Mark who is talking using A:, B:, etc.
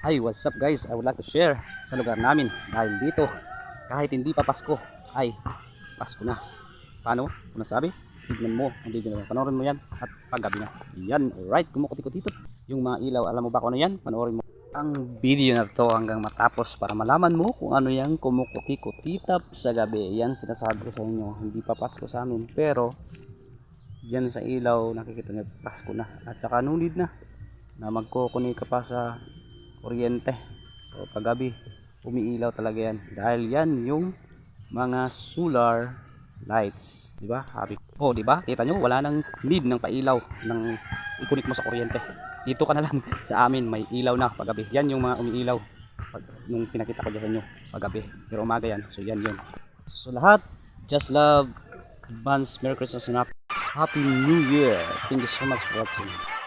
A: Hi, what's up guys? I would like to share sa lugar namin dahil dito kahit hindi pa Pasko ay Pasko na. Paano? Kung nasabi? Tignan mo ang video na. Panoorin mo yan at paggabi na. Yan, alright. Kumukuti-kuti dito. Yung mga ilaw, alam mo ba kung ano yan? Panoorin mo ang video na to hanggang matapos para malaman mo kung ano yung kumukuti-kutitap sa gabi. Yan sinasabi ko sa inyo. Hindi pa Pasko sa amin. Pero, yan sa ilaw, nakikita nyo Pasko na. At saka nunid na na magkukuni ka pa sa kuryente. So paggabi, umiilaw talaga yan. Dahil yan yung mga solar lights. Di ba? Happy. Oh, di ba? Kita nyo, wala nang need ng pailaw ng ikunik mo sa kuryente. Dito ka na lang sa amin, may ilaw na paggabi. Yan yung mga umiilaw. Pag, nung pinakita ko sa inyo, paggabi. Pero umaga yan. So yan yun. So lahat, just love, advance, Merry Christmas and Happy New Year. Thank you so much for watching.